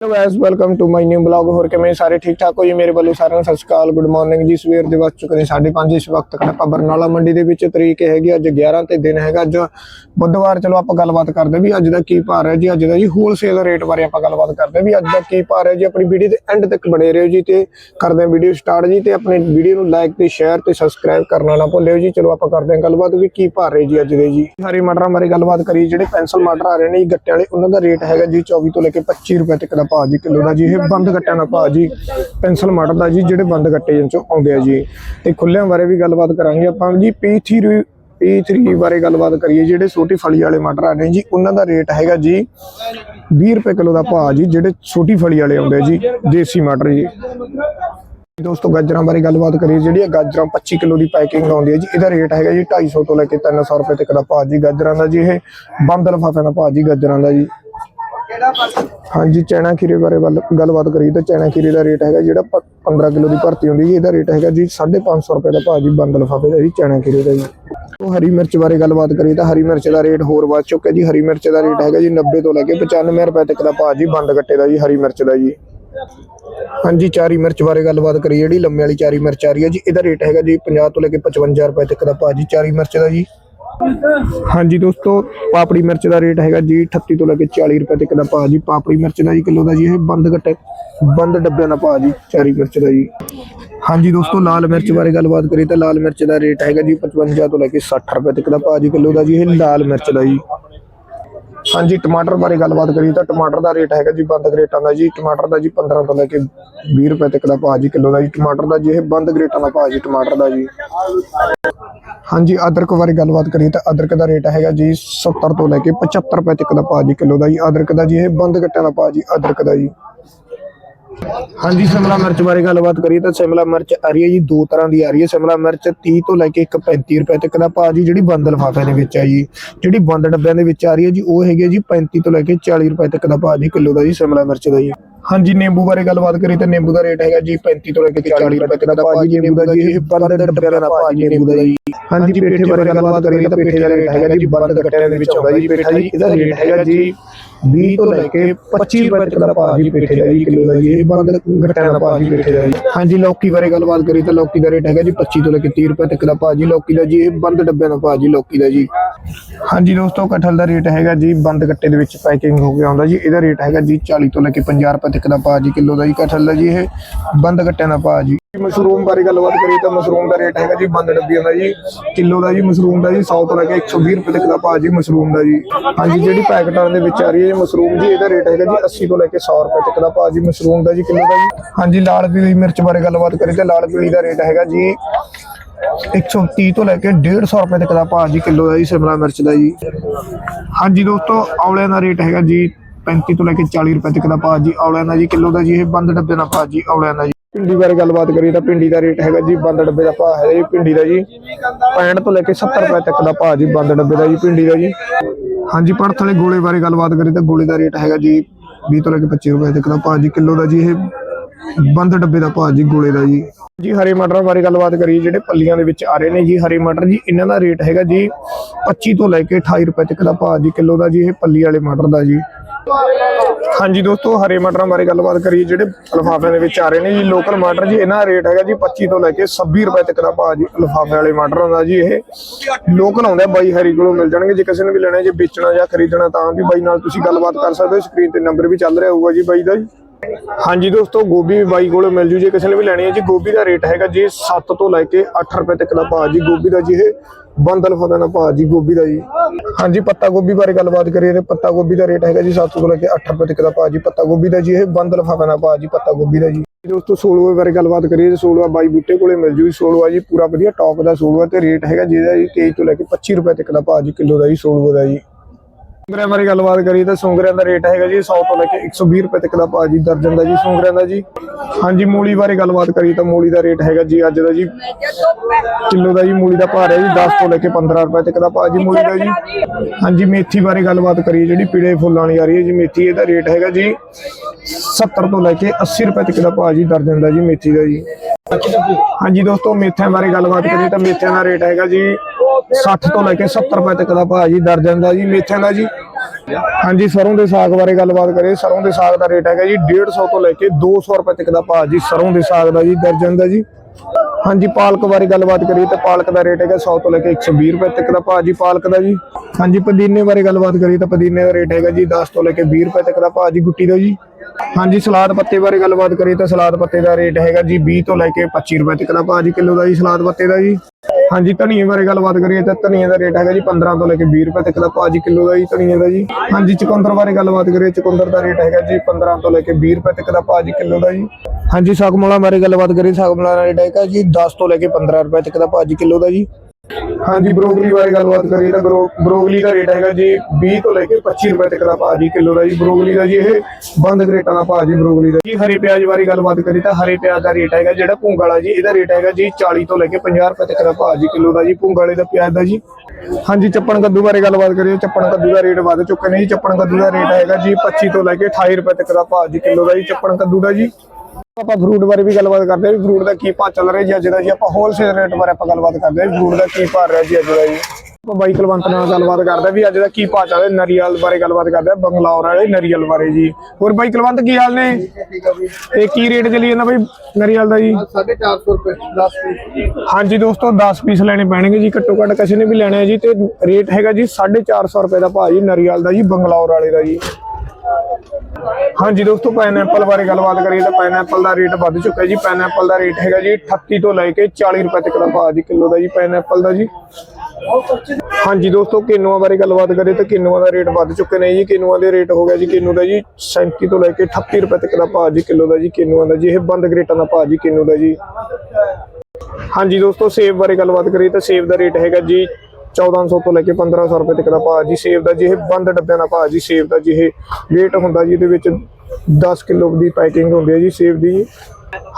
Hello guys welcome to my new vlog ਹੋਰ ਕਿਵੇਂ ਸਾਰੇ ਠੀਕ ਠਾਕ ਹੋ ਜੀ? ਮੇਰੇ ਵੱਲੋਂ ਸਾਰਿਆਂ ਨੂੰ ਸਤਿ ਸ਼੍ਰੀ ਅਕਾਲ ਗੁੱਡ ਮਾਰਨਿੰਗ ਜੀ। ਸਵੇਰ ਦੇ ਵੱਜ ਚੁੱਕੇ ਨੇ 5:30 ਇਸ ਵਕਤ ਆਪਾਂ ਬਰਨਾਲਾ ਮੰਡੀ ਦੇ ਵਿੱਚ ਤਰੀਕ ਹੈਗੀ ਅੱਜ 11 ਤੇ ਦਿਨ ਹੈਗਾ। ਅੱਜ ਬੁੱਧਵਾਰ, ਚਲੋ ਆਪਾਂ ਗੱਲਬਾਤ ਕਰਦੇ ਵੀ ਅੱਜ ਦਾ ਕੀ ਭਾਅ ਹੈ ਜੀ, ਅੱਜ ਦਾ ਜੀ ਹੋਲਸੇਲ ਰੇਟ ਬਾਰੇ ਆਪਾਂ ਗੱਲਬਾਤ ਕਰਦੇ ਵੀ ਅੱਜ ਦਾ ਕੀ ਭਾਅ ਹੈ ਜੀ। ਆਪਣੀ ਵੀਡੀਓ ਦੇ ਐਂਡ ਤੱਕ ਬਣੇ ਰਹੋ ਜੀ ਤੇ ਕਰਦੇ ਹਾਂ ਵੀਡੀਓ ਸਟਾਰਟ ਜੀ ਤੇ ਆਪਣੀ ਵੀਡੀਓ ਨੂੰ ਲਾਈਕ ਤੇ ਸ਼ੇਅਰ ਤੇ ਸਬਸਕ੍ਰਾਈਬ ਕਰਨਾ ਨਾ ਭੁੱਲਿਓ ਜੀ। ਚਲੋ ਆਪਾਂ ਕਰਦੇ ਹਾਂ ਗੱਲਬਾਤ ਵੀ ਕੀ ਭਾਅ ਹੈ ਜੀ ਅੱਜ ਦੇ ਜੀ। ਹਰੀ ਮਟਰਾਂ ਬਾਰੇ ਗੱਲਬਾਤ ਕਰੀ ਜਿਹੜੇ ਪੈਨਸਲ ਮਟਰ ਆ ਰਹੇ ਨੇ ਜੀ ਗੱਟੇ ਵਾਲੇ, ਉਹਨਾਂ ਦਾ ਰੇਟ ਹੈਗਾ ਜੀ 24 ਤੋਂ ਲੈ ਕੇ 25 ਰੁਪਏ ਤੱਕ ਦਾ ਭਾਅ ਜੀ, ਕਿਲੋ ਦਾ ਜੀ, ਇਹ ਬੰਦ ਗੱਟਿਆਂ ਦਾ ਭਾਅ ਜੀ ਪੈਨਸਲ ਮਟਰ ਦਾ ਜੀ, ਜਿਹੜੇ ਬੰਦ ਗੱਟੇ ਜਿਹਨਾਂ ਚੋਂ ਆਉਂਦੇ ਆ ਜੀ। ਤੇ ਖੁੱਲਿਆਂ ਬਾਰੇ ਵੀ ਗੱਲਬਾਤ ਕਰਾਂਗੇ ਆਪਾਂ ਜੀ P3 P3 ਬਾਰੇ ਗੱਲਬਾਤ ਕਰੀਏ, ਜਿਹੜੇ ਛੋਟੀ ਫਲੀ ਵਾਲੇ ਮਟਰ ਆ ਨੇ ਜੀ, ਉਹਨਾਂ ਦਾ ਰੇਟ ਹੈਗਾ ਜੀ 20 ਰੁਪਏ ਕਿਲੋ ਦਾ ਭਾਅ ਜੀ, ਜਿਹੜੇ ਛੋਟੀ ਫਲੀ ਵਾਲੇ ਆਉਂਦੇ ਜੀ, ਦੇਸੀ ਮਟਰ ਜੀ। ਦੋਸਤੋ, ਗਾਜਰਾਂ ਬਾਰੇ ਗੱਲਬਾਤ ਕਰੀਏ, ਜਿਹੜੀ ਇਹ ਗਾਜਰਾਂ 25 ਕਿਲੋ ਦੀ ਪੈਕਿੰਗ ਆਉਂਦੀ ਹੈ ਜੀ, ਇਹਦਾ ਰੇਟ ਹੈਗਾ ਜੀ 250 ਤੋਂ ਲੈ ਕੇ 300 ਰੁਪਏ ਤੱਕ ਦਾ ਭਾਅ ਜੀ, ਗਾਜਰਾਂ ਦਾ ਜੀ, ਇਹ ਬੰਦ ਲਫਾਫਿਆਂ ਦਾ ਭਾਅ ਜੀ, ਗਾਜਰਾਂ ਦਾ ਜੀ। ਹਾਂਜੀ ਚੈਨਾ ਖੀਰੇ ਬਾਰੇ ਗੱਲਬਾਤ ਕਰੀਏ ਤਾਂ ਚੈਨਾ ਖੀਰੇ ਦਾ ਰੇਟ ਹੈਗਾ ਜਿਹੜਾ 15 ਕਿਲੋ ਦੀ ਭਰਤੀ ਹੁੰਦੀ ਜੀ ਇਹਦਾ ਰੇਟ ਹੈਗਾ ਜੀ 550 ਰੁਪਏ ਦਾ ਭਾਅ ਜੀ, ਬੰਦ ਲਫਾਫੇ ਦਾ ਜੀ ਚੈਨਾ ਖੀਰੇ ਦਾ ਜੀ। ਉਹ ਹਰੀ ਮਿਰਚ ਬਾਰੇ ਗੱਲਬਾਤ ਕਰੀਏ ਤਾਂ ਹਰੀ ਮਿਰਚ ਦਾ ਰੇਟ ਹੋਰ ਵੱਧ ਚੁੱਕਿਆ ਜੀ, ਹਰੀ ਮਿਰਚ ਦਾ ਰੇਟ ਹੈਗਾ ਜੀ 90 ਤੋਂ ਲੈ ਕੇ 95 ਰੁਪਏ ਤੱਕ ਦਾ ਭਾਅ ਜੀ, ਬੰਦ ਗੱਟੇ ਦਾ ਜੀ, ਹਰੀ ਮਿਰਚ ਦਾ ਜੀ। ਹਾਂਜੀ, ਚਾਰੀ ਮਿਰਚ ਬਾਰੇ ਗੱਲਬਾਤ ਕਰੀਏ, ਜਿਹੜੀ ਲੰਮੇ ਵਾਲੀ ਚਾਰੀ ਮਿਰਚ ਆ ਰਹੀ ਹੈ ਜੀ, ਇਹਦਾ ਰੇਟ ਹੈਗਾ ਜੀ 50 ਤੋਂ ਲੈ ਕੇ 55 ਰੁਪਏ ਤੱਕ ਦਾ ਭਾਅ ਜੀ, ਚਾਰੀ ਮਿਰਚ ਦਾ ਜੀ। ਹਾਂਜੀ ਦੋਸਤੋ, ਪਾਪੜੀ ਮਿਰਚ ਦਾ ਰੇਟ ਹੈਗਾ ਜੀ 38 ਤੋਂ ਲੈ ਕੇ 40 ਰੁਪਏ ਤੱਕ ਦਾ ਭਾਅ ਜੀ। ਪਾਪੜੀ ਮਿਰਚ ਦਾ ਜੀ ਕਿਲੋ ਦਾ ਜੀ ਇਹ ਬੰਦ ਗੱਟੇ ਬੰਦ ਡੱਬਿਆਂ ਦਾ ਭਾਅ ਜੀ ਚਾਰੀ ਮਿਰਚ ਦਾ ਜੀ। ਹਾਂਜੀ ਦੋਸਤੋ, ਲਾਲ ਮਿਰਚ ਬਾਰੇ ਗੱਲਬਾਤ ਕਰੀਏ ਤਾਂ ਲਾਲ ਮਿਰਚ ਦਾ ਰੇਟ ਹੈਗਾ ਜੀ 55 ਤੋਂ ਲੈ ਕੇ 60 ਰੁਪਏ ਤੱਕ ਦਾ ਭਾਅ ਜੀ ਕਿਲੋ ਦਾ ਜੀ, ਇਹ ਲਾਲ ਮਿਰਚ ਦਾ ਜੀ। ਹਾਂਜੀ, ਟਮਾਟਰ ਬਾਰੇ ਗੱਲਬਾਤ ਕਰੀਏ ਤਾਂ ਟਮਾਟਰ ਦਾ ਰੇਟ ਹੈਗਾ ਜੀ ਬੰਦ ਗਰੇਟਾਂ ਦਾ ਜੀ, ਟਮਾਟਰ ਦਾ ਜੀ 15 ਤੋਂ ਲੈ ਕੇ 20 ਰੁਪਏ ਤੱਕ ਦਾ ਭਾਅ ਜੀ, ਕਿਲੋ ਦਾ ਜੀ, ਟਮਾਟਰ ਦਾ ਜੀ, ਇਹ ਬੰਦ ਗਰੇਟਾਂ ਦਾ ਭਾਅ ਜੀ, ਟਮਾਟਰ ਦਾ ਜੀ। ਹਾਂਜੀ, ਅਦਰਕ ਬਾਰੇ ਗੱਲਬਾਤ ਕਰੀਏ ਤਾਂ ਅਦਰਕ ਦਾ ਰੇਟ ਹੈਗਾ ਜੀ 70 ਤੋਂ ਲੈ ਕੇ 75 ਰੁਪਏ ਤੱਕ ਦਾ ਭਾਅ ਜੀ, ਕਿਲੋ ਦਾ ਜੀ, ਅਦਰਕ ਦਾ ਜੀ, ਇਹ ਬੰਦ ਗੱਟਿਆਂ ਦਾ ਭਾਅ ਜੀ, ਅਦਰਕ ਦਾ ਜੀ। ਹਾਂਜੀ, ਸ਼ਿਮਲਾ ਮਿਰਚ ਬਾਰੇ ਗੱਲਬਾਤ ਕਰੀਏ ਤਾਂ ਸ਼ਿਮਲਾ ਮਿਰਚ ਆ ਰਹੀ ਹੈ ਜੀ, ਦੋ ਤਰ੍ਹਾਂ ਦੀ ਆ ਰਹੀ ਹੈ। ਸ਼ਿਮਲਾ ਮਿਰਚ 30 ਤੋਂ ਲੈ ਕੇ 135 ਰੁਪਏ ਤੱਕ ਦਾ ਭਾਅ ਜੀ, ਜਿਹੜੀ ਬੰਦ ਲਿਫਾਫਿਆਂ ਦੇ ਵਿੱਚ ਆ ਜੀ, ਜਿਹੜੀ ਬੰਦ ਡੱਬਿਆਂ ਦੇ ਵਿੱਚ ਆ ਰਹੀ ਹੈ ਜੀ, ਉਹ ਹੈਗੀ ਜੀ 35 ਤੋਂ ਲੈ ਕੇ 40 ਰੁਪਏ ਤੱਕ ਦਾ ਭਾਅ ਜੀ, ਕਿਲੋ ਦਾ ਜੀ, ਸ਼ਿਮਲਾ ਮਿਰਚ ਦਾ ਜੀ। ਹਾਂਜੀ, ਨਿੰਬੂ ਬਾਰੇ ਗੱਲਬਾਤ ਕਰੀਏ ਤਾਂ ਨਿੰਬੂ ਦਾ ਰੇਟ ਹੈਗਾ ਜੀ 35 ਤੋਂ ਲੈ ਕੇ 40 ਰੁਪਏ ਤੱਕ ਦਾ ਭਾਅ ਨਿੰਬੂ ਦਾ ਜੀ, ਇਹ ਬੰਦ ਡੱਬਿਆਂ ਦਾ ਭਾਅ ਜੀ, ਨਿੰਬੂ ਦਾ ਜੀ। ਹਾਂਜੀ, ਪੇਠੇ ਬਾਰੇ ਗੱਲਬਾਤ ਕਰੀਏ ਤਾਂ ਪੇਠੇ ਦਾ ਰੇਟ ਹੈਗਾ ਜੀ, ਬੰਦ ਗੱਟਿਆਂ ਦੇ ਵਿੱਚ ਆਉਂਦਾ ਜੀ, ਪੇਠਾ ਜੀ, ਇਹਦਾ ਰੇਟ ਹੈਗਾ ਜੀ 20 ਤੋਂ ਲੈ ਕੇ 25 ਰੁਪਏ ਤੱਕ ਦਾ ਭਾਅ ਜੀ ਪੇਠੇ ਦਾ ਜੀ, ਕਿਲੋ ਦਾ ਜੀ, ਇਹ ਬੰਦ ਗੱਟਿਆਂ ਦਾ ਭਾਅ ਜੀ ਪੇਠੇ ਦਾ ਜੀ। ਹਾਂਜੀ, ਲੌਕੀ ਬਾਰੇ ਗੱਲਬਾਤ ਕਰੀਏ ਤਾਂ ਲੌਕੀ ਦਾ ਰੇਟ ਹੈਗਾ ਜੀ 25 ਤੋਂ ਲੈ ਕੇ 30 ਰੁਪਏ ਤੱਕ ਦਾ ਭਾਅ ਜੀ, ਲੌਕੀ ਦਾ ਜੀ, ਇਹ ਬੰਦ ਡੱਬਿਆਂ ਦਾ ਭਾਅ ਜੀ, ਲੌਕੀ ਦਾ ਜੀ। ਹਾਂਜੀ ਦੋਸਤੋ ਕਟਹਲ ਦਾ ਰੇਟ ਹੈਗਾ ਜੀ, ਬੰਦ ਗੱਟੇ ਦੇ ਵਿੱਚ ਪੈਕਿੰਗ ਹੋ ਕੇ ਆਉਂਦਾ ਜੀ, ਇਹਦਾ ਰੇਟ ਹੈਗਾ ਜੀ 40 ਤੋਂ ਲੈ ਕੇ 50 ਰੁਪਏ ਤੱਕ ਦਾ ਭਾਅ ਜੀ, ਕਿਲੋ ਦਾ ਜੀ ਕਟਹਲ ਦਾ ਜੀ, ਇਹ ਬੰਦ ਗੱਟਿਆਂ ਦਾ ਭਾਅ ਜੀ। ਮਸ਼ਰੂਮ ਬਾਰੇ ਗੱਲਬਾਤ ਕਰੀਏ ਤਾਂ ਮਸ਼ਰੂਮ ਦਾ ਰੇਟ ਹੈਗਾ ਜੀ ਬੰਦ ਡੱਬੀਆਂ ਦਾ ਜੀ ਕਿਲੋ ਦਾ ਜੀ ਮਸ਼ਰੂਮ ਦਾ ਜੀ 100 ਤੋਂ ਲੈ ਕੇ 120 ਰੁਪਏ ਤੱਕ ਦਾ ਭਾਅ ਜੀ ਮਸ਼ਰੂਮ ਦਾ ਜੀ। ਹਾਂਜੀ ਜਿਹੜੀ ਪੈਕਟਾਂ ਦੇ ਵਿੱਚ ਆ ਰਹੀ ਹੈ ਜੀ ਮਸ਼ਰੂਮ ਜੀ ਇਹਦਾ ਰੇਟ ਹੈਗਾ ਜੀ 80 ਤੋਂ ਲੈ ਕੇ 100 ਰੁਪਏ ਤੱਕ ਦਾ ਭਾਅ ਜੀ ਮਸ਼ਰੂਮ ਦਾ ਜੀ ਕਿਲੋ ਦਾ ਜੀ। ਹਾਂਜੀ ਲਾਲ ਪੀਲੀ ਮਿਰਚ ਬਾਰੇ ਗੱਲਬਾਤ ਕਰੀਏ ਤਾਂ ਲਾਲ ਪੀਲੀ ਦਾ ਰੇਟ ਹੈਗਾ ਜੀ 130 ਤੋਂ ਲੈ ਕੇ 150 ਰੁਪਏ ਤੱਕ ਦਾ ਭਾਅ ਜੀ ਕਿਲੋ ਦਾ ਜੀ ਸ਼ਿਮਲਾ ਮਿਰਚ ਦਾ ਜੀ। ਹਾਂਜੀ ਦੋਸਤੋ ਔਲਿਆਂ ਦਾ ਰੇਟ ਹੈਗਾ ਜੀ 35 ਤੋਂ ਲੈ ਕੇ 40 ਰੁਪਏ ਤੱਕ ਦਾ ਭਾਅ ਜੀ ਔਲਿਆਂ ਦਾ ਜੀ ਕਿਲੋ ਦਾ ਜੀ ਇਹ ਬੰਦ ਡੱਬੇ ਦਾ ਭਾਅ ਜੀ ਔਲਿਆਂ ਦਾ ਜੀ ਭਿੰਡੀ ਬਾਰੇ ਗੱਲਬਾਤ ਕਰੀਏ ਤਾਂ ਭਿੰਡੀ ਦਾ ਰੇਟ ਹੈਗਾ ਜੀ ਬੰਦ ਡੱਬੇ ਦਾ ਭਾਅ ਹੈ ਜੀ ਭਿੰਡੀ ਦਾ ਜੀ। 65 ਤੋਂ ਲੈ ਕੇ 70 ਰੁਪਏ ਤੱਕ ਦਾ ਭਾਅ ਜੀ ਬੰਦ ਡੱਬੇ ਦਾ ਜੀ ਭਿੰਡੀ ਦਾ ਜੀ। ਹਾਂਜੀ ਪੜਥ ਵਾਲੇ ਗੋਲੇ ਬਾਰੇ ਗੱਲਬਾਤ ਕਰੀਏ ਤਾਂ ਗੋਲੇ ਦਾ ਰੇਟ ਹੈਗਾ ਜੀ 20 ਤੋਂ ਲੈ ਕੇ 25 ਰੁਪਏ ਤੱਕ ਦਾ ਭਾਅ ਜੀ, ਕਿਲੋ ਦਾ ਜੀ ਇਹ ਬੰਦ ਡੱਬੇ ਦਾ ਭਾਅ ਜੀ, ਗੋਲੇ ਦਾ ਜੀ। ਜੀ, ਹਰੇ ਮਟਰਾਂ ਬਾਰੇ ਗੱਲਬਾਤ ਕਰੀਏ, ਜਿਹੜੇ ਪੱਲੀਆਂ ਦੇ ਵਿੱਚ ਆ ਰਹੇ ਨੇ ਜੀ ਹਰੇ ਮਟਰ ਜੀ, ਇਹਨਾਂ ਦਾ ਰੇਟ ਹੈਗਾ ਜੀ 25 ਤੋਂ ਲੈ ਕੇ 28 ਰੁਪਏ ਤੱਕ ਦਾ ਭਾਅ ਜੀ, ਕਿਲੋ ਦਾ ਜੀ ਇਹ ਪੱਲੀ ਵਾਲੇ ਮਟਰ ਦਾ ਜੀ। ਹਾਂਜੀ ਦੋਸਤੋ, ਹਰੇ ਮਟਰਾਂ ਬਾਰੇ ਗੱਲਬਾਤ ਕਰੀਏ, ਜਿਹੜੇ ਲਿਫਾਫਿਆਂ ਦੇ ਵਿੱਚ ਆ ਰਹੇ ਨੇ ਜੀ। ਲੋਕਲ ਮਟਰ ਜੀ ਇਹਨਾਂ ਦਾ ਰੇਟ ਹੈਗਾ ਜੀ 25 ਤੋਂ ਲੈ ਕੇ 26 ਰੁਪਏ ਤੱਕ ਦਾ ਭਾਅ ਜੀ ਲਿਫਾਫੇ ਵਾਲੇ ਮਟਰਾਂ ਦਾ ਜੀ ਇਹ। ਲੋਕਲ ਆਉਂਦਾ ਬਾਈ ਹਰੀ ਕੋਲੋਂ ਮਿਲ ਜਾਣਗੇ। ਜੇ ਕਿਸੇ ਨੇ ਵੀ ਲੈਣਾ ਜੇ ਵੇਚਣਾ ਜਾਂ ਖਰੀਦਣਾ ਤਾਂ ਵੀ ਬਾਈ ਨਾਲ ਤੁਸੀਂ ਗੱਲਬਾਤ ਕਰ ਸਕਦੇ ਹੋ। ਸਕਰੀਨ ਤੇ ਨੰਬਰ ਵੀ ਚੱਲ ਰਿਹਾ ਹੋਊਗਾ ਜੀ ਬਾਈ ਦਾ ਜੀ। ਹਾਂਜੀ ਦੋਸਤੋ, ਗੋਭੀ ਬਾਈ ਕੋਲ ਮਿਲ ਜੂ। ਜੇ ਕਿਸੇ ਨੇ ਵੀ ਲੈਣੀ ਹੈ ਜੀ, ਗੋਭੀ ਦਾ ਰੇਟ ਹੈਗਾ ਜੀ 7 ਤੋਂ ਲੈ ਕੇ 8 ਰੁਪਏ ਤੱਕ ਦਾ ਭਾਅ ਜੀ। ਗੋਭੀ ਦਾ ਜੀ ਇਹ ਬੰਦਲ ਫਦਾ ਦਾ ਭਾਅ ਜੀ, ਗੋਭੀ ਦਾ ਜੀ। ਹਾਂਜੀ, ਪੱਤਾ ਗੋਭੀ ਬਾਰੇ ਗੱਲਬਾਤ ਕਰੀਏ ਤੇ ਪੱਤਾ ਗੋਭੀ ਦਾ ਰੇਟ ਹੈਗਾ ਜੀ 7 ਤੋਂ ਲੈ ਕੇ 8 ਰੁਪਏ ਤੱਕ ਦਾ ਭਾਅ ਜੀ। ਪੱਤਾ ਗੋਭੀ ਦਾ ਜੀ ਇਹ ਬੰਦਲ ਫਦਾ ਦਾ ਭਾਅ ਜੀ, ਪੱਤਾ ਗੋਭੀ ਦਾ ਜੀ। ਦੋਸਤੋ ਸੋਲੂਆ ਬਾਰੇ ਗੱਲਬਾਤ ਕਰੀਏ ਤੇ ਸੋਲੂਆ ਬਾਈ ਬੂਟੇ ਕੋਲੇ ਮਿਲ ਜੂ ਸੋਲੂਆ ਜੀ ਪੂਰਾ ਵਧੀਆ ਟੌਪ ਦਾ ਸੋਲੂਆ ਤੇ ਰੇਟ ਹੈਗਾ ਜਿਹਦਾ ਜੀ 23 ਤੋਂ ਲੈ ਕੇ 25 ਰੁਪਏ ਤੱਕ ਦਾ ਭਾਅ ਜੀ, ਕਿਲੋ ਦਾ ਜੀ ਸੋਲੂਆ ਦਾ ਜੀ। ਸੌਂਗਰਿਆਂ ਬਾਰੇ ਗੱਲਬਾਤ ਕਰੀਏ ਤਾਂ ਸੌਂਗਰਿਆਂ ਦਾ ਰੇਟ ਹੈਗਾ ਜੀ 100 ਤੋਂ ਲੈ ਕੇ 120 ਰੁਪਏ ਤੱਕ ਦਾ ਭਾਅ ਜੀ ਦਰਜਨ ਦਾ ਜੀ ਸੌਂਗਰਿਆਂ ਦਾ ਜੀ। ਹਾਂਜੀ, ਮੂਲੀ ਬਾਰੇ ਗੱਲਬਾਤ ਕਰੀਏ ਤਾਂ ਮੂਲੀ ਦਾ ਰੇਟ ਹੈਗਾ ਜੀ ਅੱਜ ਦਾ ਜੀ। ਕਿਲੋ ਦਾ ਜੀ ਮੂਲੀ ਦਾ ਭਾਅ ਹੈ ਜੀ 10 ਤੋਂ ਲੈ ਕੇ 15 ਰੁਪਏ ਤੱਕ ਦਾ ਭਾਅ ਜੀ ਮੂਲੀ ਦਾ ਜੀ। ਹਾਂਜੀ, ਮੇਥੀ ਬਾਰੇ ਗੱਲਬਾਤ ਕਰੀਏ ਜਿਹੜੀ ਪੀਲੇ ਫੁੱਲਾਂ ਵਾਲੀ ਆ ਰਹੀ ਹੈ ਜੀ, ਮੇਥੀ ਇਹਦਾ ਰੇਟ ਹੈਗਾ ਜੀ 70 ਤੋਂ ਲੈ ਕੇ 80 ਰੁਪਏ ਤੱਕ ਦਾ ਭਾਅ ਜੀ ਦਰਜਨ ਦਾ ਜੀ ਮੇਥੀ ਦਾ ਜੀ। ਹਾਂਜੀ ਦੋਸਤੋ, ਮੇਥਿਆਂ ਬਾਰੇ ਗੱਲਬਾਤ ਕਰੀਏ ਤਾਂ ਮੇਥਿਆਂ ਦਾ ਰੇਟ ਹੈਗਾ ਜੀ 60 ਤੋਂ ਲੈ ਕੇ 70 ਰੁਪਏ ਤੱਕ ਦਾ ਭਾਅ ਜੀ ਦਰਜਨ ਦਾ ਜੀ ਮੇਥਿਆਂ ਦਾ ਜੀ। ਹਾਂਜੀ, ਸਰੋਂ ਦੇ ਸਾਗ ਬਾਰੇ ਗੱਲਬਾਤ ਕਰੀਏ। ਸਰੋਂ ਦੇ ਸਾਗ ਦਾ ਰੇਟ ਹੈਗਾ ਜੀ 150 ਤੋਂ ਲੈ ਕੇ 200 ਰੁਪਏ ਤੱਕ ਦਾ ਭਾਅ ਜੀ ਸਰੋਂ ਦੇ ਸਾਗ ਦਾ ਜੀ ਦਰਜਨ ਦਾ ਜੀ। ਹਾਂਜੀ, ਪਾਲਕ ਬਾਰੇ ਗੱਲਬਾਤ ਕਰੀਏ ਤਾਂ ਪਾਲਕ ਦਾ ਰੇਟ ਹੈਗਾ 100 ਤੋਂ ਲੈ ਕੇ 120 ਰੁਪਏ ਤੱਕ ਦਾ ਭਾਅ ਜੀ ਪਾਲਕ ਦਾ ਜੀ। ਹਾਂਜੀ, ਪੁਦੀਨੇ ਬਾਰੇ ਗੱਲਬਾਤ ਕਰੀਏ ਤਾਂ ਪੁਦੀਨੇ ਦਾ ਰੇਟ ਹੈਗਾ ਜੀ 10 ਤੋਂ ਲੈ ਕੇ 20 ਰੁਪਏ ਤੱਕ ਦਾ ਭਾਅ ਜੀ ਗੁੱਟੀ ਦਾ ਜੀ। ਹਾਂਜੀ, ਸਲਾਦ ਪੱਤੇ ਬਾਰੇ ਗੱਲਬਾਤ ਕਰੀਏ ਤਾਂ ਸਲਾਦ ਪੱਤੇ ਦਾ ਰੇਟ ਹੈਗਾ ਜੀ 20 ਤੋਂ ਲੈ ਕੇ 25 ਰੁਪਏ ਤੱਕ ਦਾ ਭਾਅ ਜੀ ਕਿਲੋ ਦਾ ਜੀ ਸਲਾਦ ਪੱਤੇ ਦਾ ਜੀ। ਹਾਂਜੀ, ਧਨੀਏ ਬਾਰੇ ਗੱਲਬਾਤ ਕਰੀਏ ਤਾਂ ਧਨੀਏ ਦਾ ਰੇਟ ਹੈਗਾ ਜੀ 15 ਤੋਂ ਲੈ ਕੇ 20 ਰੁਪਏ ਤੱਕ ਦਾ ਭਾਅ ਜੀ ਕਿਲੋ ਦਾ ਜੀ ਧਨੀਏ ਦਾ ਜੀ। ਹਾਂਜੀ, ਚੁਕੰਦਰ ਬਾਰੇ ਗੱਲਬਾਤ ਕਰੀਏ, ਚੁਕੰਦਰ ਦਾ ਰੇਟ ਹੈਗਾ ਜੀ 15 ਤੋਂ ਲੈ ਕੇ 20 ਰੁਪਏ ਤੱਕ ਦਾ ਭਾਅ ਜੀ ਕਿਲੋ ਦਾ ਜੀ। ਹਾਂਜੀ, ਸਾਗਮਲਾ ਬਾਰੇ ਗੱਲਬਾਤ ਕਰੀਏ, ਸਾਗਮਲਾ ਦਾ ਰੇਟ ਹੈਗਾ ਜੀ 10 ਤੋਂ ਲੈ ਕੇ 15 ਰੁਪਏ ਤੱਕ ਦਾ ਭਾਅ ਜੀ ਕਿਲੋ ਦਾ ਜੀ। ਹਾਂਜੀ, ਬਰੋਕਲੀ ਬਾਰੇ ਗੱਲਬਾਤ ਕਰੀਏ ਤਾਂ ਬਰੋਕਲੀ ਦਾ ਰੇਟ ਹੈਗਾ ਜੀ 20 ਤੋਂ ਲੈ ਕੇ 25 ਰੁਪਏ ਤੱਕ ਦਾ ਭਾਅ ਜੀ ਕਿਲੋ ਦਾ ਜੀ। ਬਰੋਕਲੀ ਦਾ ਜੀ ਇਹ ਬੰਦ ਕਰੇਟਾਂ ਦਾ ਭਾਅ ਜੀ ਬਰੋਕਲੀ ਦਾ। ਜੀ, ਹਰੇ ਪਿਆਜ਼ ਬਾਰੇ ਗੱਲਬਾਤ ਕਰੀਏ ਤਾਂ ਹਰੇ ਪਿਆਜ਼ ਦਾ ਰੇਟ ਹੈਗਾ ਜਿਹੜਾ ਭੁੰਗ ਵਾਲਾ ਜੀ, ਇਹਦਾ ਰੇਟ ਹੈਗਾ ਜੀ 40 ਤੋਂ ਲੈ ਕੇ 50 ਰੁਪਏ ਤੱਕ ਦਾ ਭਾਅ ਜੀ ਕਿਲੋ ਦਾ ਜੀ ਭੁੰਗ ਵਾਲੇ ਦਾ ਪਿਆਜ਼ ਦਾ ਜੀ। ਹਾਂਜੀ, ਚੱਪਣ ਕੱਦੂ ਬਾਰੇ ਗੱਲਬਾਤ ਕਰੀਏ, ਚੱਪਣ ਕੱਦੂ ਦਾ ਰੇਟ ਵੱਧ ਚੁੱਕੇ ਨੇ ਜੀ। ਚੱਪਣ ਕੱਦੂ ਦਾ ਰੇਟ ਹੈਗਾ ਜੀ 25 ਤੋਂ ਲੈ ਕੇ 28 ਰੁਪਏ ਤੱਕ ਦਾ ਭਾਅ ਜੀ ਕਿਲੋ ਦਾ ਜੀ, ਚੱਪਣ ਕੱਦੂ ਦਾ ਜੀ। ਆਪਾਂ ਫਰੂਟ ਬਾਰੇ ਵੀ ਗੱਲਬਾਤ ਕਰਦੇ ਹਾਂ ਵੀ ਫਰੂਟ ਦਾ ਕੀ ਭਾਅ ਚੱਲ ਰਿਹਾ ਜੀ ਅੱਜ ਦਾ ਜੀ, ਆਪਾਂ ਹੋਲਸੇਲ ਰੇਟ ਬਾਰੇ ਆਪਾਂ ਗੱਲਬਾਤ ਕਰਦੇ ਹਾਂ ਫਰੂਟ ਦਾ ਕੀ ਭਾਅ ਰਿਹਾ ਜੀ ਅੱਜ ਦਾ ਜੀ। ਆਪਾਂ ਬਾਈ ਕੁਲਵੰਤ ਨਾਲ ਗੱਲਬਾਤ ਕਰਦੇ ਵੀ ਅੱਜ ਦਾ ਕੀ ਭਾਅ ਚੱਲ ਰਿਹਾ, ਨਰੀਅਲ ਬਾਰੇ ਗੱਲਬਾਤ ਕਰਦੇ ਹਾਂ, ਬੰਗਲੌਰ ਵਾਲੇ ਨਰੀਅਲ ਬਾਰੇ ਜੀ। ਹੋਰ ਬਾਈ ਕੁਲਵੰਤ, ਕੀ ਹਾਲ ਨੇ? ਤੇ ਕੀ ਰੇਟ ਚੱਲੀ ਜਾਂਦਾ ਬਾਈ ਨਰੀਅਲ ਦਾ ਜੀ? 450 ਰੁਪਏ 10 ਪੀਸ ਹਾਂਜੀ ਦੋਸਤੋ 10 ਪੀਸ ਲੈਣੇ ਪੈਣਗੇ ਜੀ, ਘੱਟੋ ਘੱਟ ਕਿਸੇ ਨੇ ਵੀ ਲੈਣਾ ਹੈ ਜੀ, ਤੇ ਰੇਟ ਹੈਗਾ ਜੀ 450 ਰੁਪਏ ਦਾ ਭਾਅ ਜੀ ਨਰੀਅਲ ਦਾ ਜੀ, ਬੰਗਲੌਰ ਵਾਲੇ ਦਾ ਜੀ। ਹਾਂਜੀ ਦੋਸਤੋ ਪਾਈਨਐਪਲ ਬਾਰੇ ਗੱਲਬਾਤ ਕਰੀਏ ਤਾਂ ਪਾਈਨਐਪਲ ਦਾ ਰੇਟ ਵੱਧ ਚੁੱਕਾ ਜੀ। ਪਾਈਨਐਪਲ ਦਾ ਰੇਟ ਹੈਗਾ ਜੀ 38 ਤੋਂ ਲੈ ਕੇ 40 ਰੁਪਏ ਤੱਕ ਦਾ ਭਾਅ ਜੀ ਕਿਲੋ ਦਾ ਜੀ ਪਾਈਨਐਪਲ ਦਾ ਜੀ। ਹਾਂਜੀ ਦੋਸਤੋ, ਕਿਨੂਆਂ ਬਾਰੇ ਗੱਲਬਾਤ ਕਰੀਏ ਤਾਂ ਕਿਨੂਆਂ ਦਾ ਰੇਟ ਵੱਧ ਚੁੱਕੇ ਨੇ ਜੀ। ਕਿਨੂਆਂ ਦੇ ਰੇਟ ਹੋ ਗਿਆ ਜੀ ਕਿਨੂ ਦਾ ਜੀ 37 ਤੋਂ ਲੈ ਕੇ 38 ਰੁਪਏ ਤੱਕ ਦਾ ਭਾਅ ਜੀ ਕਿਲੋ ਦਾ ਜੀ, ਕਿਨੂਆਂ ਦਾ ਜੀ। ਇਹ ਬੰਦ ਗ੍ਰੇਟਾਂ ਦਾ ਭਾਅ ਜੀ ਕਿਨੂ ਦਾ ਜੀ। ਹਾਂਜੀ ਦੋਸਤੋ, ਸੇਬ ਬਾਰੇ ਗੱਲਬਾਤ ਕਰੀਏ ਤਾਂ ਸੇਬ ਦਾ ਰੇਟ ਹੈਗਾ ਜੀ 1400 ਤੋਂ ਲੈ ਕੇ 1500 ਰੁਪਏ ਤੱਕ ਦਾ ਭਾਅ ਜੀ ਸੇਬ ਦਾ ਜੀ ਇਹ ਬੰਦ ਡੱਬਿਆਂ ਦਾ ਭਾਅ ਜੀ ਸੇਬ ਦਾ ਜੀ ਇਹ weight ਹੁੰਦਾ ਜੀ, ਇਹਦੇ ਵਿੱਚ 10 ਕਿਲੋ ਦੀ ਪੈਕਿੰਗ ਹੁੰਦੀ ਹੈ ਜੀ ਸੇਬ ਦੀ।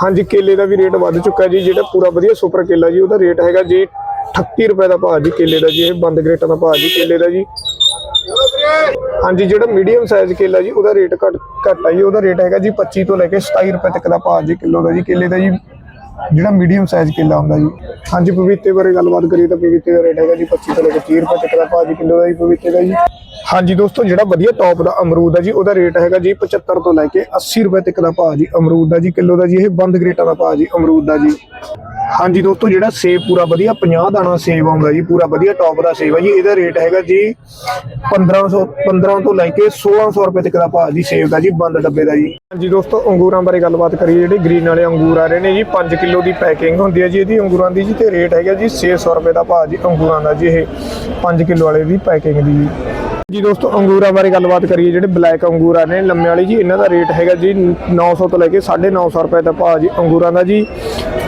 ਹਾਂਜੀ, ਕੇਲੇ ਦਾ ਵੀ ਰੇਟ ਵੱਧ ਚੁੱਕਾ ਜੀ, ਜਿਹੜਾ ਪੂਰਾ ਵਧੀਆ ਸੁਪਰ ਕੇਲਾ ਜੀ, ਉਹਦਾ ਰੇਟ ਹੈਗਾ ਜੀ 38 ਰੁਪਏ ਦਾ ਭਾਅ ਜੀ ਕੇਲੇ ਦਾ ਜੀ, ਇਹ ਬੰਦ ਗ੍ਰੇਟਾਂ ਦਾ ਭਾਅ ਜੀ ਕੇਲੇ ਦਾ ਜੀ। ਹਾਂਜੀ, ਜਿਹੜਾ ਮੀਡੀਅਮ ਸਾਈਜ਼ ਕੇਲਾ ਜੀ, ਉਹਦਾ ਰੇਟ ਘੱਟ ਘੱਟ ਆ ਜੀ, ਉਹਦਾ ਰੇਟ ਹੈਗਾ ਜੀ 25 ਤੋਂ ਲੈ ਕੇ 27 ਰੁਪਏ ਤੱਕ ਦਾ ਭਾਅ ਜੀ ਕਿਲੋ ਦਾ ਜੀ ਕੇਲੇ ਦਾ ਜੀ। ਜਿਹੜਾ ਮੀਡੀਅਮ ਸਾਈਜ਼ ਕੇਲਾ ਹੁੰਦਾ ਜੀ। ਹਾਂਜੀ ਪਪੀਤੇ ਬਾਰੇ ਗੱਲਬਾਤ ਕਰੀਏ ਤਾਂ ਪਪੀਤੇ ਦਾ ਰੇਟ ਹੈਗਾ ਜੀ 25 ਤੋਂ ਲੈ ਕੇ 30 ਰੁਪਏ ਤੱਕ ਦਾ ਭਾਅ ਜੀ ਕਿਲੋ ਦਾ ਜੀ ਪਪੀਤੇ ਦਾ ਜੀ। ਹਾਂਜੀ ਦੋਸਤੋ, ਜਿਹੜਾ ਵਧੀਆ ਟੌਪ ਦਾ ਅਮਰੂਦ ਹੈ ਜੀ, ਉਹਦਾ ਰੇਟ ਹੈਗਾ ਜੀ 75 ਤੋਂ ਲੈ ਕੇ 80 ਰੁਪਏ ਤੱਕ ਦਾ ਭਾਅ ਜੀ ਅਮਰੂਦ ਦਾ ਜੀ ਕਿਲੋ ਦਾ ਜੀ, ਇਹ ਬੰਦ ਗ੍ਰੇਟਾਂ ਦਾ ਭਾਅ ਜੀ ਅਮਰੂਦ ਦਾ ਜੀ। ਹਾਂਜੀ ਦੋਸਤੋ, ਜਿਹੜਾ ਸੇਬ ਪੂਰਾ ਵਧੀਆ 50 ਦਾਣਾ ਸੇਬ ਆਉਂਦਾ ਜੀ, ਪੂਰਾ ਵਧੀਆ ਟੌਪ ਦਾ ਸੇਬ ਹੈ ਜੀ। ਇਹਦਾ ਰੇਟ ਹੈਗਾ ਜੀ 1500 15 ਤੋਂ ਲੈ ਕੇ 1600 ਰੁਪਏ ਤੱਕ ਦਾ ਭਾਅ ਜੀ ਸੇਬ ਦਾ ਜੀ, ਬੰਦ ਡੱਬੇ ਦਾ ਜੀ। ਹਾਂਜੀ ਦੋਸਤੋ, ਅੰਗੂਰਾਂ ਬਾਰੇ ਗੱਲਬਾਤ ਕਰੀਏ, ਜਿਹੜੇ ਗ੍ਰੀਨ ਵਾਲੇ ਅੰਗੂਰ ਆ ਰਹੇ ਨੇ ਜੀ 5 ਕਿਲੋ ਦੀ ਪੈਕਿੰਗ ਹੁੰਦੀ ਹੈ ਜੀ ਇਹਦੀ, ਅੰਗੂਰਾਂ ਦੀ ਜੀ, ਤੇ ਰੇਟ ਹੈਗਾ ਜੀ 600 ਰੁਪਏ ਦਾ ਭਾਅ ਜੀ, ਅੰਗੂਰਾਂ ਦਾ ਜੀ ਇਹ 5 ਕਿਲੋ ਵਾਲੇ ਦੀ ਪੈਕਿੰਗ ਦੀ ਜੀ। ਜੀ ਦੋਸਤੋ, ਅੰਗੂਰਾਂ ਬਾਰੇ ਗੱਲਬਾਤ ਕਰੀਏ, ਜਿਹੜੇ ਬਲੈਕ ਅੰਗੂਰਾਂ ਨੇ, ਲੰਮੇ ਵਾਲੀ ਜੀ, ਇਹਨਾਂ ਦਾ ਰੇਟ ਹੈਗਾ ਜੀ 900 ਤੋਂ ਲੈ ਕੇ 950 ਰੁਪਏ ਦਾ ਭਾਅ ਜੀ ਅੰਗੂਰਾਂ ਦਾ ਜੀ।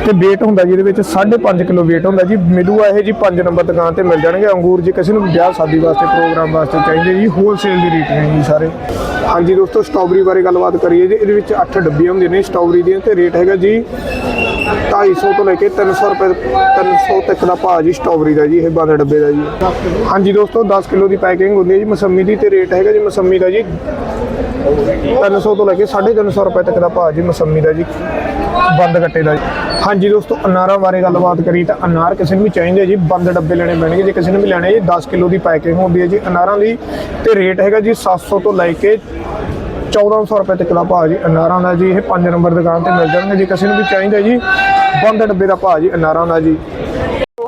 ਤੇ weight ਹੁੰਦਾ ਜੀ, ਇਹਦੇ ਵਿੱਚ 5.5 ਕਿਲੋ weight ਹੁੰਦਾ ਜੀ। ਮਿਲੂਗਾ ਇਹ ਜੀ 5 ਨੰਬਰ ਦੁਕਾਨ ਤੇ ਮਿਲ ਜਾਣਗੇ। ਅੰਗੂਰ ਜੇ, ਕਿਸੇ ਨੂੰ ਵਿਆਹ ਸ਼ਾਦੀ ਵਾਸਤੇ, ਪ੍ਰੋਗਰਾਮ ਵਾਸਤੇ ਚਾਹੀਦੇ ਜੀ ਹੋਲਸੇਲ ਦੀ ਰੇਟ ਨੇ ਜੀ ਸਾਰੇ। ਹਾਂਜੀ ਦੋਸਤੋ, ਸਟ੍ਰਾਬੇਰੀ ਬਾਰੇ ਗੱਲਬਾਤ ਕਰੀਏ ਜੀ, ਇਹਦੇ ਵਿੱਚ 8 ਡੱਬੀਆਂ ਹੁੰਦੀਆਂ ਨੇ ਸਟ੍ਰਾਬੇਰੀ ਦੀਆਂ ਤੇ ਰੇਟ ਹੈਗਾ ਜੀ 250 ਤੋਂ ਲੈ ਕੇ 300 ਰੁਪਏ 300 ਤੱਕ ਦਾ ਭਾਅ ਜੀ ਸਟ੍ਰਾਬੇਰੀ ਦਾ ਜੀ, ਇਹ ਬੰਦ ਡੱਬੇ ਦਾ ਜੀ। ਹਾਂਜੀ ਦੋਸਤੋ 10 ਕਿਲੋ ਦੀ ਪੈਕਿੰਗ ਹੁੰਦੀ ਹੈ ਜੀ, ਮਸੰਮੀ ਦੀ ਤੇ ਰੇਟ ਹੈਗਾ ਜੀ ਮਸੰਮੀ ਦਾ ਜੀ। 300 ਤੋਂ ਲੈ ਕੇ 350 ਰੁਪਏ ਤੱਕ ਦਾ ਭਾਅ ਜੀ ਮਸੰਮੀ ਦਾ ਜੀ, ਬੰਦ ਕੱਟੇ ਦਾ ਜੀ। ਹਾਂਜੀ ਦੋਸਤੋ, ਅਨਾਰਾਂ ਬਾਰੇ ਗੱਲਬਾਤ ਕਰੀ ਤਾਂ ਅਨਾਰ ਕਿਸੇ ਨੂੰ ਵੀ ਚਾਹੀਦੇ ਜੀ, ਬੰਦ ਡੱਬੇ ਲੈਣੇ ਪੈਣਗੇ। ਜੇ ਕਿਸੇ ਨੂੰ ਵੀ ਲੈਣੇ ਜੀ 10 ਕਿਲੋ ਦੀ ਪੈਕਿੰਗ ਹੁੰਦੀ ਹੈ ਜੀ ਅਨਾਰਾਂ ਦੀ ਤੇ ਰੇਟ ਹੈਗਾ ਜੀ 700 ਤੋਂ ਲੈ ਕੇ 1400 ਰੁਪਏ ਤੱਕ ਦਾ ਭਾਅ ਜੀ, ਅਨਾਰਾਂ ਦਾ ਜੀ, ਇਹ 5 ਨੰਬਰ ਦੁਕਾਨ ਤੇ ਮਿਲ ਜਾਣਗੇ ਜੀ, ਕਿਸੇ ਨੂੰ ਵੀ ਚਾਹੀਦਾ ਜੀ, ਬੰਦ ਡੱਬੇ ਦਾ ਭਾਅ ਜੀ, ਅਨਾਰਾਂ ਦਾ ਜੀ।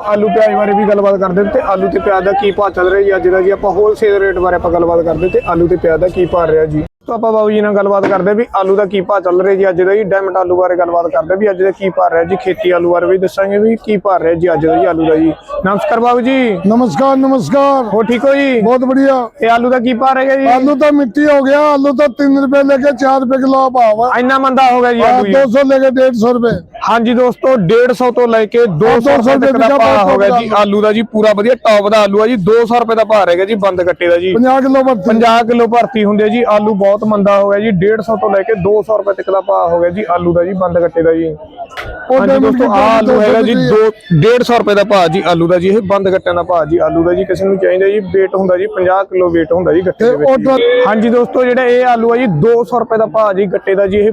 ਆਲੂ ਪਿਆਜ਼ ਬਾਰੇ ਵੀ ਗੱਲਬਾਤ ਕਰਦੇ ਤੇ ਆਲੂ ਤੇ ਪਿਆਜ਼ ਦਾ ਕੀ ਭਾਅ ਚੱਲ ਰਿਹਾ ਜੀ, ਅੱਜ ਦਾ ਜੀ ਆਪਾਂ ਹੋਲਸੇਲ ਰੇਟ ਬਾਰੇ ਆਪਾਂ ਗੱਲਬਾਤ ਕਰਦੇ ਤੇ ਆਲੂ ਤੇ ਪਿਆਜ਼ ਦਾ ਕੀ ਭਾਅ ਰਿਹਾ ਜੀ। ਤਾਂ ਆਪਾਂ ਬਾਬੂ ਜੀ ਨਾਲ ਗੱਲਬਾਤ ਕਰਦੇ ਵੀ ਆਲੂ ਦਾ ਕੀ ਭਾਅ ਚੱਲ ਰਿਹਾ ਜੀ ਅੱਜ ਦਾ ਜੀ ਡਾਇਮੰਡ ਆਲੂ ਬਾਰੇ ਗੱਲਬਾਤ ਕਰਦੇ ਵੀ ਅੱਜ ਦੇ ਕੀ ਭਾਅ ਰਿਹਾ ਜੀ ਖੇਤੀ ਆਲੂ ਬਾਰੇ ਵੀ ਦੱਸਾਂਗੇ ਵੀ ਕੀ ਭਾਅ ਰਿਹਾ ਜੀ ਅੱਜ ਦਾ ਜੀ ਆਲੂ ਦਾ ਜੀ। ਨਮਸਕਾਰ ਬਾਬੂ ਜੀ। ਨਮਸਕਾਰ ਨਮਸਕਾਰ। ਹੋ ਠੀਕ ਹੋ ਜੀ? ਬਹੁਤ ਵਧੀਆ। ਇਹ ਆਲੂ ਦਾ ਕੀ ਭਾਅ ਰਿਹਾ ਜੀ? ਆਲੂ ਤਾਂ ਮਿੱਟੀ ਹੋ ਗਿਆ ਆਲੂ ਤਾਂ 3 ਰੁਪਏ ਲੈ ਕੇ 4 ਰੁਪਏ ਕਿਲੋ ਭਾਅ ਵਾ। ਇੰਨਾ ਮੰਦਾ ਹੋ ਗਿਆ ਜੀ ਆਲੂ 200 ਲੈ ਕੇ 150 ਰੁਪਏ। ਹਾਂਜੀ ਦੋਸਤੋ 150 ਤੋਂ ਲੈ ਕੇ 200 ਰੁਪਏ ਦਾ ਭਾਅ ਹੋ ਗਿਆ ਜੀ। ਆਲੂ ਦਾ ਜੀ ਪੂਰਾ ਵਧੀਆ ਟੌਪ ਦਾ ਆਲੂ ਆ ਜੀ 200 ਰੁਪਏ ਦਾ ਭਾਅ ਰਹੇਗਾ ਜੀ ਬੰਦ ਕੱਟੇ ਦਾ ਜੀ। 50 ਕਿਲੋ 50 ਕਿਲੋ ਭਰਤੀ ਹੁੰਦੇ ਜੀ ਆਲੂ ਬਹੁਤ ਬਹੁਤ ਮੰਦਾ ਹੋ ਗਿਆ ਜੀ 150 ਤੋਂ ਲੈ ਕੇ 200 ਰੁਪਏ ਤੱਕ ਦਾ ਭਾਅ ਹੋ ਗਿਆ ਜੀ ਆਲੂ ਦਾ ਜੀ ਬੰਦ ਗੱਟੇ ਦਾ ਜੀ। ਹਾਂਜੀ ਦੋਸਤੋ ਆ ਆਲੂ ਹੈਗਾ ਜੀ 2 150 ਰੁਪਏ ਦਾ ਭਾਅ ਜੀ ਆਲੂ ਦਾ ਜੀ ਇਹ ਬੰਦ ਗੱਟਿਆਂ ਦਾ ਭਾਅ ਜੀ ਆਲੂ ਦਾ ਜੀ ਕਿਸੇ ਨੂੰ ਚਾਹੀਦਾ ਜੀ weight ਹੁੰਦਾ ਜੀ 50 ਕਿਲੋ weight ਹੁੰਦਾ ਜੀ ਗੱਟੇ ਦੇ ਵਿੱਚ ਹਾਂਜੀ ਦੋਸਤੋ ਜਿਹੜਾ ਇਹ ਆਲੂ ਆ ਜੀ 200 ਰੁਪਏ ਦਾ ਭਾਅ ਜੀ ਗੱਟੇ ਦਾ ਜੀ ਇਹ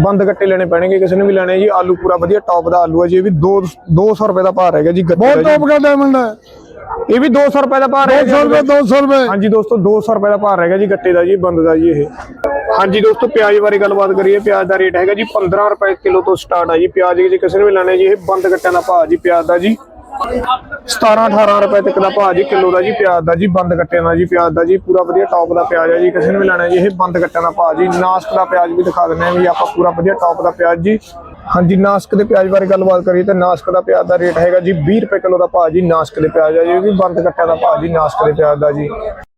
ਬੰਦ ਗੱਟੇ ਲੈਣੇ ਪੈਣਗੇ ਕਿਸੇ ਨੂੰ ਵੀ ਲੈਣੇ ਜੀ ਆਲੂ ਪੂਰਾ ਵਧੀਆ ਟੌਪ ਦਾ ਆਲੂ ਆ ਜੀ ਇਹ ਵੀ 2 200 ਰੁਪਏ ਦਾ ਭਾਅ ਰਹਿ ਹੈਗਾ ਜੀ ਗੱਟੇ ਦਾ ਬਹੁਤ ਟੌਪ ਦਾ ਡਾਇਮੰਡ ਹੈ ਇਹ ਵੀ 200 ਰੁਪਏ ਦਾ ਭਾਅ 200 ਰਹੇਗਾ ਰੁਪਏ 200 ਰੁਪਏ। ਹਾਂਜੀ ਦੋਸਤੋ 200 ਰੁਪਏ ਦਾ ਭਾਅ ਰਹੇਗਾ ਜੀ ਗੱਟੇ ਦਾ ਜੀ ਬੰਦ ਦਾ ਜੀ ਇਹ। ਹਾਂਜੀ ਦੋਸਤੋ ਪਿਆਜ਼ ਬਾਰੇ ਗੱਲਬਾਤ ਕਰੀਏ। ਪਿਆਜ਼ ਦਾ ਰੇਟ ਹੈਗਾ ਜੀ 15 ਰੁਪਏ ਕਿਲੋ ਤੋਂ ਸਟਾਰਟ ਆ ਜੀ। ਪਿਆਜ਼ ਜੇ ਕਿਸੇ ਨੇ ਵੀ ਲੈਣਾ ਜੀ ਇਹ ਬੰਦ ਗੱਟਿਆਂ ਦਾ ਭਾਅ ਜੀ ਪਿਆਜ਼ ਦਾ ਜੀ। 17 18 ਰੁਪਏ ਤੱਕ ਦਾ ਭਾਅ ਜੀ ਕਿਲੋ ਦਾ ਜੀ ਪਿਆਜ਼ ਦਾ ਜੀ ਬੰਦ ਗੱਟਿਆਂ ਦਾ ਜੀ ਪਿਆਜ਼ ਦਾ ਜੀ। ਪੂਰਾ ਵਧੀਆ ਟੌਪ ਦਾ ਪਿਆਜ਼ ਹੈ ਜੀ। ਕਿਸੇ ਨੇ ਵੀ ਲੈਣਾ ਜੀ ਇਹ ਬੰਦ ਗੱਟਿਆਂ ਦਾ ਭਾਅ ਜੀ। ਨਾਸਕ ਦਾ ਪਿਆਜ਼ ਵੀ ਦਿਖਾ ਦਿੰਦੇ ਹਾਂ ਵੀ ਆਪਾਂ ਪੂਰਾ ਵਧੀਆ ਟੌਪ ਦਾ ਪਿਆਜ਼ ਜੀ। ਹਾਂਜੀ, ਨਾਸਕ ਦੇ ਪਿਆਜ਼ ਬਾਰੇ ਗੱਲਬਾਤ ਕਰੀਏ ਤਾਂ ਨਾਸਕ ਦਾ ਪਿਆਜ਼ ਦਾ ਰੇਟ ਹੈਗਾ ਜੀ 20 ਰੁਪਏ ਕਿਲੋ ਦਾ ਭਾਅ ਜੀ, ਨਾਸਕ ਦੇ ਪਿਆਜ਼ ਹੈ ਜੀ, ਇਹ ਵੀ ਬੰਦ ਕੱਟਿਆ ਦਾ ਭਾਅ ਜੀ, ਨਾਸਕ ਦੇ ਪਿਆਜ਼ ਦਾ ਜੀ।